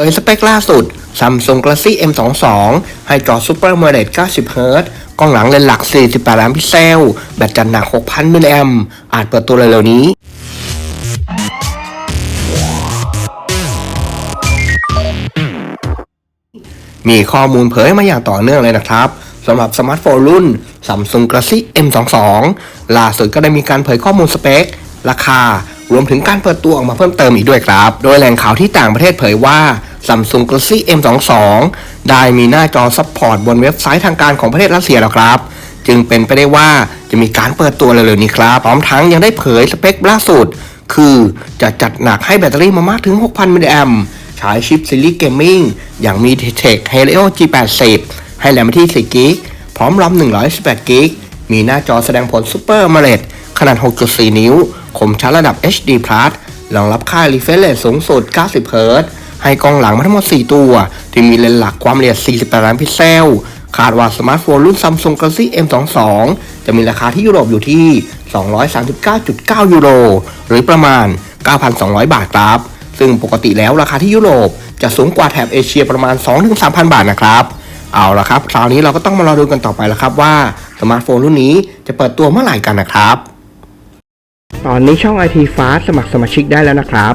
เผยสเปคล่าสุด Samsung Galaxy M22 ให้จอ Super AMOLED 90 Hz กล้องหลังเลนส์หลัก 48 ล้านพิกเซล แบตจัดหนัก 6,000 มิลลิแอมป์อาจเปิดตัวเร็วๆนี้มีข้อมูลเผยมาอย่างต่อเนื่องเลยนะครับสำหรับสมาร์ทโฟนรุ่น Samsung Galaxy M22 ล่าสุดก็ได้มีการเผยข้อมูลสเปค ราคารวมถึงการเปิดตัวออกมาเพิ่มเติมอีกด้วยครับ โดยแหล่งข่าวที่ต่างประเทศเผยว่า Samsung Galaxy M22 ได้มีหน้าจอซัพพอร์ตบนเว็บไซต์ทางการของประเทศรัสเซียแล้วครับ จึงเป็นไปได้ว่าจะมีการเปิดตัวเร็วๆนี้ครับ พร้อมทั้งยังได้เผยสเปคล่าสุด คือจะจัดหนักให้แบตเตอรี่มามากถึง 6,000 มิลลิแอมใช้ชิปซีรีส์เกมมิ่งอย่างมี Tech Helio G80 ให้แรมที่4กิกพร้อมรอม118กิกมีหน้าจอแสดงผล Super AMOLED ขนาด 6.4 นิ้ว คมชัดระดับ HD รองรับค่า refresh rate สูงสุด 90 Hz ให้กล้องหลังมาทั้งหมด 4 ตัว ที่มีเลนส์หลักความละเอียด 48 ล้านพิกเซล คาดว่าสมาร์ทโฟนรุ่น Samsung Galaxy M22 จะมีราคาที่ยุโรปอยู่ที่ 239.9 ยูโร หรือประมาณ 9,200 บาทครับ ซึ่งปกติแล้วราคาที่ยุโรปจะสูงกว่าแถบเอเชียประมาณ 2-3,000 บาทนะครับ เอาละครับ คราวนี้เราก็ต้องมารอดูกันต่อไปแล้วครับว่าสมาร์ทโฟนรุ่นนี้จะเปิดตัวเมื่อไหร่กันนะครับ ตอนนี้ช่อง IT Fast สมัครสมาชิกได้แล้วนะครับ